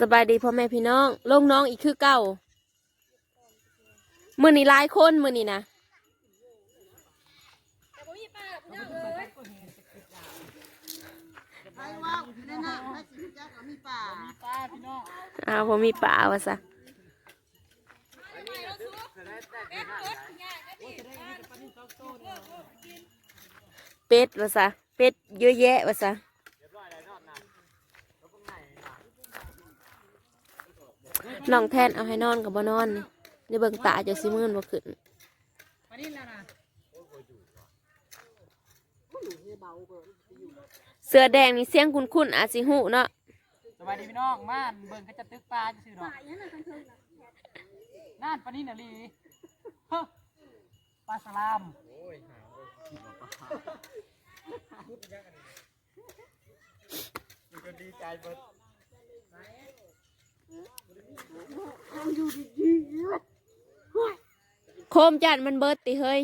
สบายดีพ่อแม่พี่น้องลงน้องอีกคือเก่ามือนี้หลายคนมือนี้นะใครว่าแน่น่ะอ้าวผมมีป่าวะซะเป็ดวะซะเป็ดเยอะแยะวะซะ น้องแทนเอาให้นอนกับบ่นอนนี่ในเบิ่งตาจะสิมื่นบ่ขึ้นมานี่แล้นเสื้อแดงนี่เสียงคุ้นๆอาจสิหูเนาะสวัสดีพี่น้องม่านเบิ่งเขาจะตึกปลาจะซื้อดอกน่านปานี่น่ะลีเฮ้อปลาสลาม โคมจันทร์มันเบิดติเฮ้ย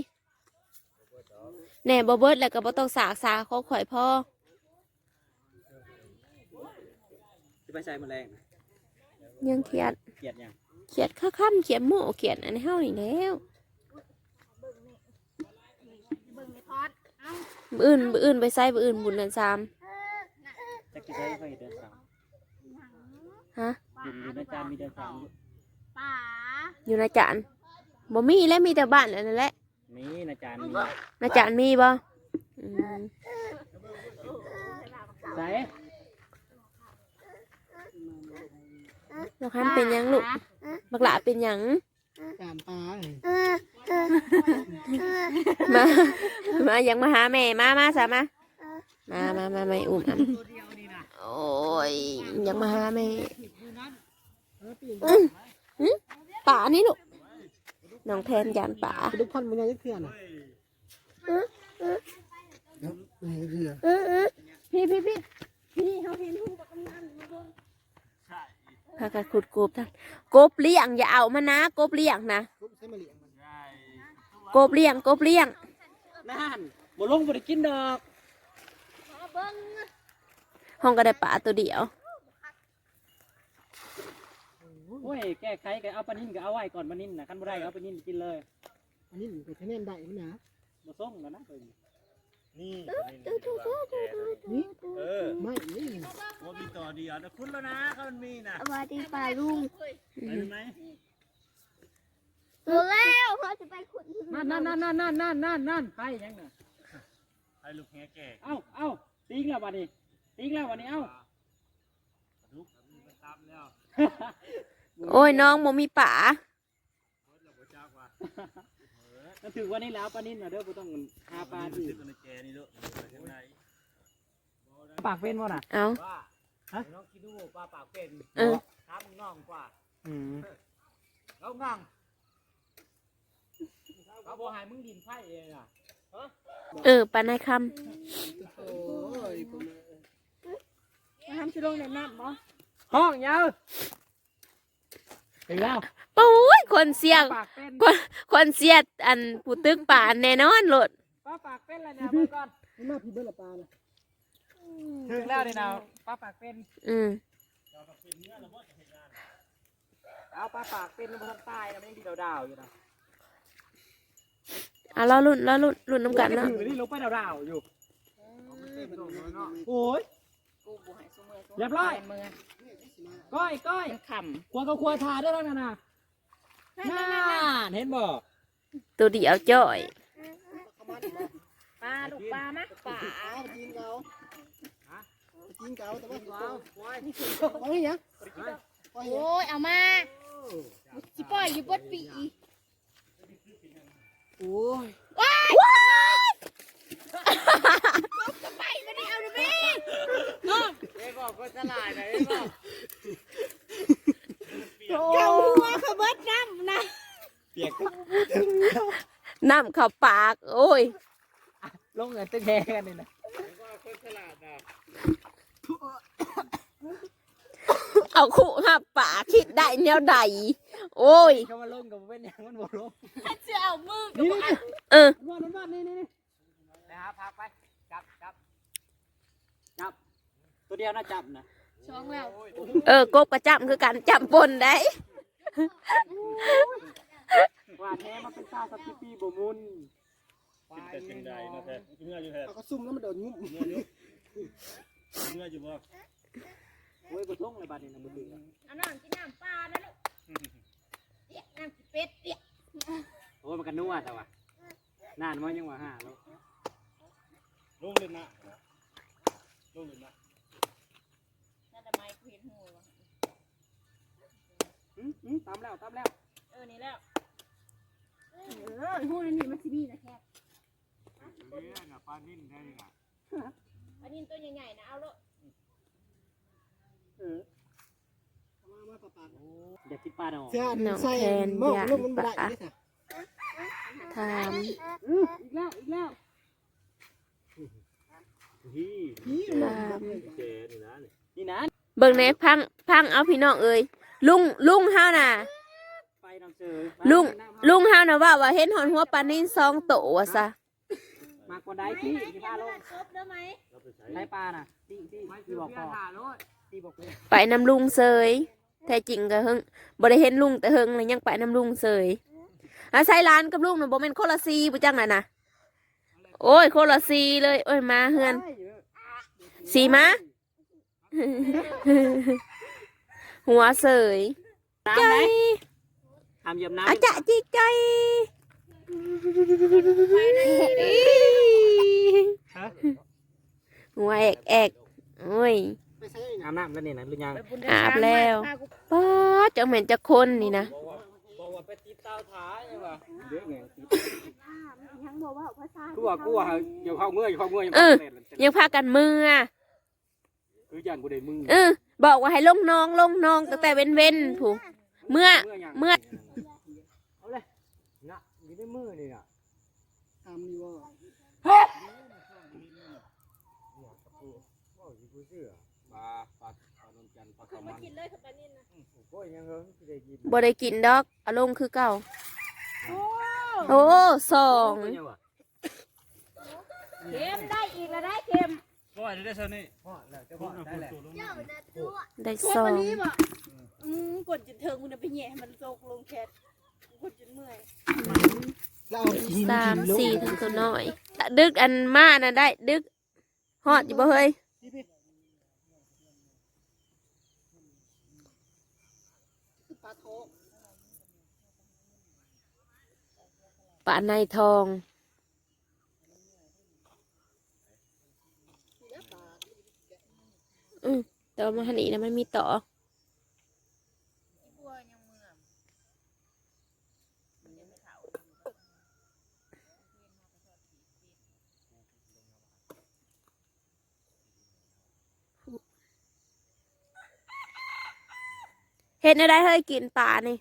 แหน่บ่เบิดแล้วก็บ่ต้องสากสาเขาข่อยพ่อจะไปใส่แมลงยังเขียดเกลียดยังเขียดข้าค่ำเขียดโม่เขียดอันเฮานี่แล้วบื้ออื่นบื้ออื่นไปใส่บื้ออื่นบุญเดือนสามจะกินได้ค่อยเดินสามฮะ อยู่อยู่ในจานมีเดินสามอยู่อยู่ในจานบ่มีแล้วมีแต่บ้านอันนั้นแหละนี่ในจานมีในจานมีบ่อืมใส่ลูกค้าเป็นหยังลูกบักหลาเป็นหยังการปลามามายังมาหาแม่มามาสามามามามาไม่อุ้มอะตัวเดียวนี่นะโอ้ยยังมาหาแม่ ดูนั้นป่านี่ลูกน้องแทนยานป่าลูกพันธุ์มันยังจะเขื่อนอะนี่เขื่อนพี่พี่พี่พี่เขาเห็นหูกับกำนันพากันขุดกบท่านกบเลี้ยงอย่าเอามานะกบเลี้ยงนะลูกใช้มาเลี้ยงมันกบเลี้ยงกบเลี้ยงน่านบ่ลงบ่ได้กินดอกห้องก็ได้ป่าตัวเดียว โอ้ย แก้ไขก็เอาปลานิ่นก็เอาไว้ก่อนปลานิ่นนะคันบ่ได้ก็เอาปลานิ่นกินเลยอันนี้มันก็คะแนนได้นะบ่ส่งแล้วนะเพิ่นนี่นี่เออไม่นี่ว่ามีต่อเดียวนะคุณแล้วนะเขามันมีนะสวัสดีป่าลุงไปไหมตัวแล้วเขาจะไปขุดนั่นนั่นนั่นนั่นนั่นนั่นนั่นไปยังน่ะไปลูกแง่แก่เอ้าเอ้าติ้งแล้ววันนี้ติ้งแล้ววันนี้เอ้าลูกมันตามแล้ว โอ้ยน้องโมมีป่าเราบ่จักว่าก็ถือว่านี่แล้วปลานิ่นนะเด้อบ่ต้องหาปลาที่ที่ตัวในแกนี่ลูกข้างในปากเป็นบ่น่ะเอาว่าฮะน้องคิดดูว่าปากเป็นเออถามมึงน้องกว่าอืมแล้วงังเขาบอกให้มึงดินไผ่เองอะเออปลาในคโอ้ยผมำน้ำจะลงในน้ำบ่ห้องยาว ถึงแล้วปุ้ยคนเสียงปากเป็นคนคนเสียดอันผู้ตึกป่าแน่นอนโลดป้าปากเป็นแล้วเนี่ยเบิ่งก่อนมันมาพี่เบิ้ลละปลานะถึงแล้วนี่นะป้าปากเป็นอืมเอาป้าปากเป็นบนทางใต้นะมันยังดีดาวๆอยู่นะเอาเราลุ่นเราลุ่นลุ่นน้ำกันเนาะอยู่นี่ลงไปดาวๆอยู่โอ้ย เรียบร้อยก้อยก้อยขควงกับควทาด้วยแล้วนะน่ะน่าเห็นบ่ำตัวเดียวจ่อยปลาลูกปลามะปลาจีนเกาจีนเกาแต่ว่าเกาโอ้ยยังโอ้ยโอ้ยเอามาสิปล่อยอยู่บดปีโอ้ย ไปมาดิเอาดิแม่เอ้บอกคนฉลาดนะเอ้บอกเจ้าหัวขบดน้ำนะเปียกน้ำเข้าปาก โอ้ย ลงเงินตึ้งแหกันนี่นะเอาคู่หับปากคิดได้แนวใด โอ้ยเขามาลงกับเป็นอย่างมันบ่ลงจะเอามือนี่นี่เออวาดวาดนี่นี่นี่ไป หาพักไป จับจับจับ ตัวเดียวนะจับนะช่องแล้วเออกบกระจำคือการจำปนได้ว่าแท้มาเป็นซาสติปีบ่มุนแต่จังใดนะแท้เมื่ออยู่แท้เอาก็ซุ่มแล้วมันโดนงุ้มเมื่ออยู่เมื่ออยู่บ่โอ้ยบ่ท่งเลยบาดนี้นะมึงดึงเอาน้ำกินน้ำปลานะลูกเตี้ยน้ำกินเป็ดเตี้ยโอ้ยมันกันนัวแต่ว่านานมันยังว่าห้าแล้ว ลงเลยนะลงเลยนะนั่นทำไมกูเห็นหูวะอืมอืมตามแล้วตามแล้ว เออ นี่แล้ว เออหูนั่นนี่มันสิมีนะแค่เนี่ยน่ะปลานิ่นแท้นี่น่ะอันนี้ตัวใหญ่ๆนะ เอาลูกเออมามาปะปะอยากกินปลาดอกเสื้อใส่หม้อลงมันบ่ได้เด้อถามอืมอีกแล้วอีกแล้ว พี่นี่ถามเจนี่นะนี่นะเบิ่งในพังพังเอาพี่น้องเอ้ยลุงลุงเฮาน่ะไปน้ำเจอลุงลุงเฮาน่ะว่าว่าเห็นหอนหัวปลานิ่นซองโตว่าซะมากกว่าได้ที่ที่พาลงครบได้ไหมไปใช้ใช้ปลาน่ะที่ที่บอกพ่อที่บอกไปนำลุงเสยแท้จริงก็เฮิงบ่ได้เห็นลุงแต่เฮิงเลยยังไปนำลุงเสยอาศัยร้านกับลุงน่ะบ่แม่นคนละซีบ่จังน่ะนะ โอ้ยคนละซีเลย โอ้ยมาเฮือนสีมา หัวเสยน้ำใจไหมทำเยี่ยมน้ำอาจะจิใจหัวแอกแอกโอ้ยไปใส่อาบน้ำแล้วนี่นะหรือยังอาบแล้วป้าดจังเหม็นจะคนนี่นะบอกว่าบอกว่าไปติดเตาถ่ายยังว่าเด็กไงยัง บอกว่าภาษากูว่ากูว่าเดี๋ยวเข้าเมื่อยเข้าเมื่อยเออยังพากันมืออะคือยันกูได้มึงเออบอกว่าให้ลงน้องลงน้องตั้งแต่เว้นเว้นๆผู้เมื่อเมื่อเอาเลยนะอยู่ในมือนี่น่ะตามนี่ว่าว่าอยู่กูเชื่อปลาปลาปลานนจันทร์ปลาคือขาวมามันกินเลยค่ะปลานินนะโอ้ยยังเฮิงสิได้กินบ่ได้กินดอกอารมณ์คือเก่า โอ้สองตัวเนี่ยวะเค็มได้อีกแล้วได้เค็มก็ได้ได้เท่านี้พ่อแล้วจะพ่อได้แหละได้พวกสออังนนี้บ่อืมกดจนเทิงมันไปแหย่ให้มันโจกลงแคทกดจนเมื่อยแล้วเอาหินสามหินลงสี่ทั้งตัวน้อยดึกอันมาน่ะได้ ดึกฮอดอยู่บ่เฮ้ย ปลาโท ปลาในทอง อืมต่ว่ามาหันอีนะมันมีต่อเห็นอะไรเฮ้ยกินปลานี่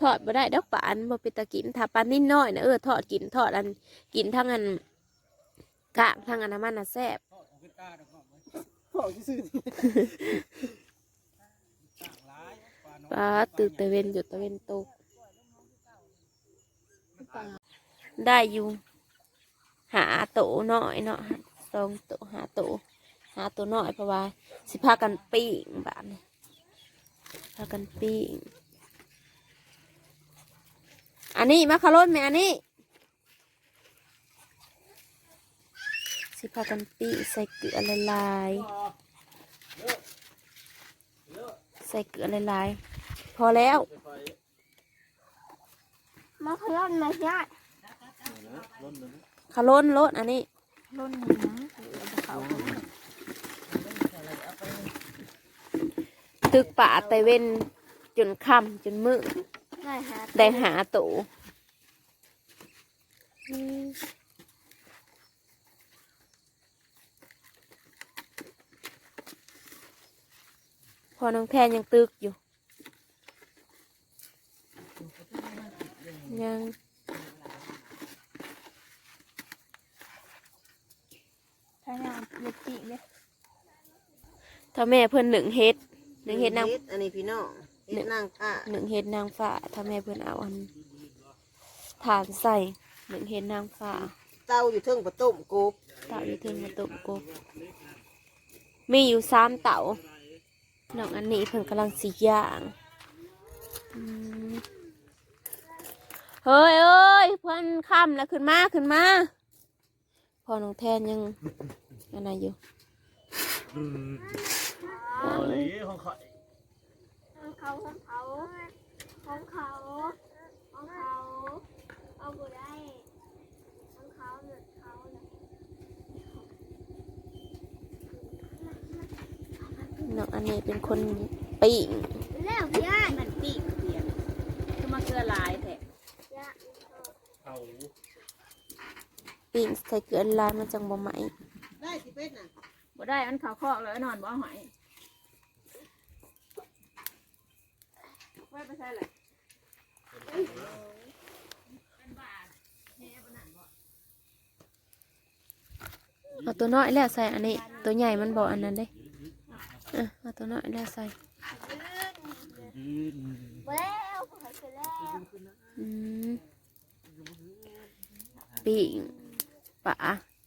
ทอดบ่ได้ดอกปลาอันบ่เป็นตะกินถ้าปลานิ่นน้อยนะเออทอดกินทอดอันกินทั้งอันกะทั้งอันน้ำมันน่ะแซ่บพ่อซื่อปลาตื่นตะเวนหยุดตะเวนตกได้อยู่หาโตหน่อยเนาะสองโตหาโตหาตัวน้อยเพราะว่าสิพากันปิ้งแบบนี้พากันปิ้ง อันนี้มาคารนไหมอันนี้สิพากันปิ้งใส่เกลือละลายๆใส่เกลือละลายๆพอแล้วมาขย้อนมาญาติคารนรสอันนี้รุ่นนี้นะเขาตึกป่าไตเว้นจนค่ำจนมืด ได้ฮะได้หาโตพอน้องแทนยังตึกอยู่ ยังทางานเล็กจีเนี่ยถ้าแม่เพิ่นหนึ่งเฮ็ดหนึ่งเฮ็ดนางอันนี้พี่น้อง เฮ็ดนางผ้าหนึ่งเฮ็ดนางฟ้าถ้าแม่เพิ่นเอาอันฐานใส่หนึ่งเฮ็ดนางฟ้าเตาอยู่เทิงประตูกบเต่าอยู่ถึงมาตุ่มกบมีอยู่สามเต่าน้องอันนี้เพิ่นกำลังสีย่างอืมเฮ้ยเอ้ยเพิ่นค่ำแล้วขึ้นมาขึ้นมาพอน้องแทนยังอันไหนอยู่ โอ้ย ของข่อย ของเขาของเขาของเขาของเขาเอาบ่ได้ของเขาเหมือนเขาเลย น้ อันนี้เป็นคนปิ้งแล้วพี่อ้ายมันปีกเดียวคือมาเกลือลายแท้ยะเขาปิ้งใส่เกลือลายมันจังบ่ไหมได้สิเป็ดน่ะบ่ได้มันขาวคอกเลยนอนบ่หอยไว้ไปใช่เลยเอาตัวน้อยแล้วใส่อันนี้ ตัวใหญ่มันบอกอันนั้นเด้อะ ตัวน้อยแล้วใส่ปิ้งปลา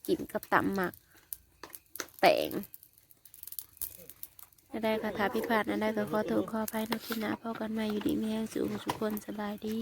กินกับตำหมัก แตงได้คาถาพิพาทนั่นได้ก็ขอโทษขออภัยนะคิดนะพ่อกันม่อยู่ดีมีแห้งสูงสุขคนสบายดี